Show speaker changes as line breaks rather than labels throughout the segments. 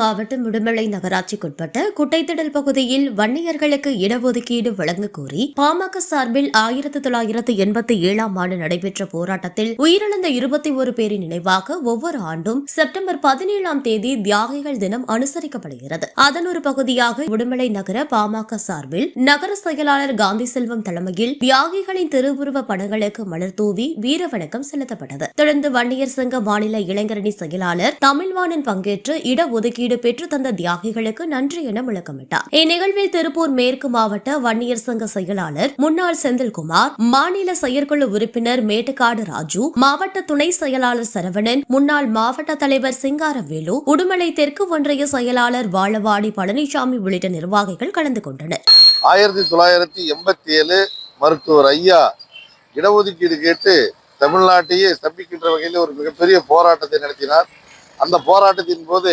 மாவட்டம் உடுமலை நகராட்சிக்குட்பட்ட குட்டைத்திடல் பகுதியில் வன்னியர்களுக்கு இடஒதுக்கீடு வழங்க கோரி பாமக சார்பில் ஆயிரத்தி தொள்ளாயிரத்து எண்பத்தி ஏழாம் ஆண்டு நடைபெற்ற போராட்டத்தில் உயிரிழந்த இருபத்தி ஒரு பேரின் நினைவாக ஒவ்வொரு ஆண்டும் செப்டம்பர் பதினேழாம் தேதி தியாகிகள் தினம் அனுசரிக்கப்படுகிறது. அதன் ஒரு பகுதியாக உடுமலை நகர பாமக சார்பில் நகர செயலாளர் காந்தி செல்வம் தலைமையில் தியாகிகளின் திருவுருவ படங்களுக்கு மலர் தூவி வீர வணக்கம் செலுத்தப்பட்டது. தொடர்ந்து வன்னியர் சங்க மாநில இளைஞரணி செயலாளர் தமிழ்வாணன் பங்கேற்று இடஒதுக்கீடு ஈடு பெற்று தந்த தியாகிகளுக்கு நன்றி என முழக்கமிட்டார் இந்நிகழ்வில் திருப்பூர் மேற்கு மாவட்ட வன்னியர் சங்க செயலாளர் முன்னாள் செந்தில்குமார் மாநில செயற்குழு உறுப்பினர் மேட்டுக்காடு ராஜு மாவட்ட துணை செயலாளர் சரவணன் முன்னாள் மாவட்ட தலைவர் சிங்காரவேலு உடுமலை தெற்கு ஒன்றிய செயலாளர் வாழவாடி பழனிசாமி உள்ளிட்ட நிர்வாகிகள் கலந்து கொண்டனர்.
ஆயிரத்தி தொள்ளாயிரத்தி எண்பத்தி ஏழு மருத்துவர் ஐயா இடஒதுக்கீடு கேட்டு தமிழ்நாட்டையே ஸ்தம்பிக்கின்ற வகையில் ஒரு மிகப்பெரிய போராட்டத்தை நடத்தினார். அந்த போராட்டத்தின் போது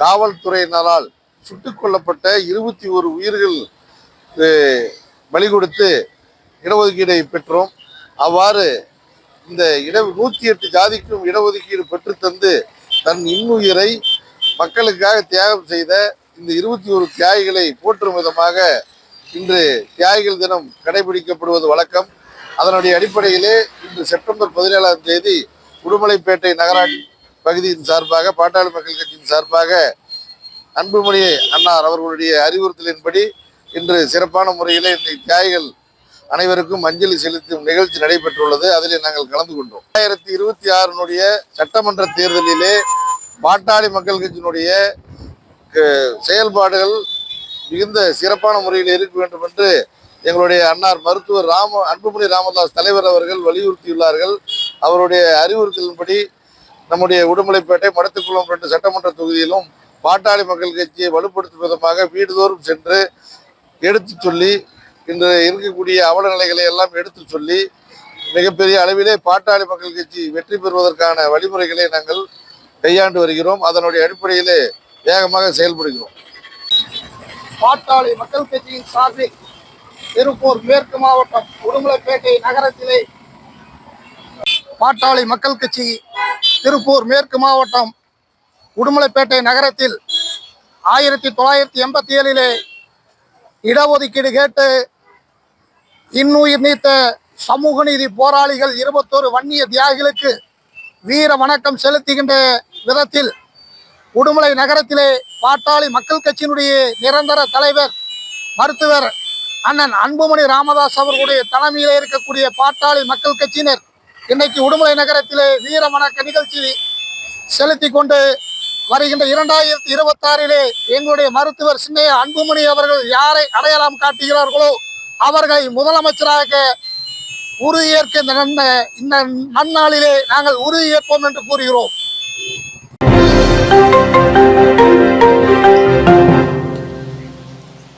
காவல்துறையினரால் சுட்டுக் கொல்லப்பட்ட இருபத்தி ஒரு உயிர்கள் பலி கொடுத்து இடஒதுக்கீடை பெற்றோம். அவ்வாறு இந்த இட நூற்றி எட்டு ஜாதிக்கும் இடஒதுக்கீடு பெற்றுத்தந்து தன் இன்னுயிரை மக்களுக்காக தியாகம் செய்த இந்த இருபத்தி ஒரு தியாகிகளை போற்றும் விதமாக இன்று தியாகிகள் தினம் கடைபிடிக்கப்படுவது வழக்கம். அதனுடைய அடிப்படையிலே இன்று செப்டம்பர் பதினேழாம் தேதி உடுமலைப்பேட்டை நகராட்சி பகுதியின் சார்பாக பாட்டாளி மக்கள் கட்சியின் சார்பாக அன்புமணி அன்னார் அவர்களுடைய அறிவுறுத்தலின்படி இன்று சிறப்பான முறையில் இந்த தியாகிகள் அனைவருக்கும் அஞ்சலி செலுத்தும் நிகழ்ச்சி நடைபெற்றுள்ளது. அதில் நாங்கள் கலந்து கொண்டோம். ரெண்டாயிரத்தி இருபத்தி ஆறினுடைய சட்டமன்ற தேர்தலிலே பாட்டாளி மக்கள் கட்சியினுடைய செயல்பாடுகள் மிகுந்த சிறப்பான முறையில் இருக்க வேண்டும் என்று எங்களுடைய அன்னார் மருத்துவர் ராம அன்புமணி ராமதாஸ் தலைவர் அவர்கள் வலியுறுத்தியுள்ளார்கள். அவருடைய அறிவுறுத்தலின்படி நம்முடைய உடுமலைப்பேட்டை மடத்துக்குளம் ரெண்டு சட்டமன்ற தொகுதியிலும் பாட்டாளி மக்கள் கட்சியை வலுப்படுத்தும் விதமாக வீடுதோறும் சென்று எடுத்துச் சொல்லி இன்று இருக்கக்கூடிய அவல நிலைகளை எல்லாம் எடுத்துச் சொல்லி மிகப்பெரிய அளவிலே பாட்டாளி மக்கள் கட்சி வெற்றி பெறுவதற்கான வழிமுறைகளை நாங்கள் கையாண்டு வருகிறோம். அதனுடைய அடிப்படையிலே வேகமாக செயல்படுகிறோம்.
பாட்டாளி மக்கள் கட்சியின் சார்பில் திருப்பூர் மேற்கு மாவட்டம் உடுமலைப்பேட்டை நகரத்திலே பாட்டாளி மக்கள் கட்சி திருப்பூர் மேற்கு மாவட்டம் உடுமலைப்பேட்டை நகரத்தில் ஆயிரத்தி தொள்ளாயிரத்தி எண்பத்தி ஏழிலே இடஒதுக்கீடு கேட்டு இன்னுயிர் நீத்த சமூக நீதி போராளிகள் இருபத்தோரு வன்னிய தியாகிகளுக்கு வீர வணக்கம் செலுத்துகின்ற விதத்தில் உடுமலை நகரத்திலே பாட்டாளி மக்கள் கட்சியினுடைய நிரந்தர தலைவர் மருத்துவர் அண்ணன் அன்புமணி ராமதாஸ் அவர்களுடைய தலைமையிலே இருக்கக்கூடிய பாட்டாளி மக்கள் கட்சியினர் இன்னைக்கு உடுமலை நகரத்திலே வீர வணக்க நிகழ்ச்சி செலுத்தி கொண்டு வருகின்ற இரண்டாயிரத்தி இருபத்தாறிலே எங்களுடைய மருத்துவர் சின்னைய அன்புமணி அவர்கள் யாரை அடையாளம் காட்டுகிறார்களோ அவர்களை முதலமைச்சராக உறுதியேற்க இந்த நன்ன- இந்த நன்னாளிலே நாங்கள் உறுதியேற்போம் என்று கூறுகிறோம்.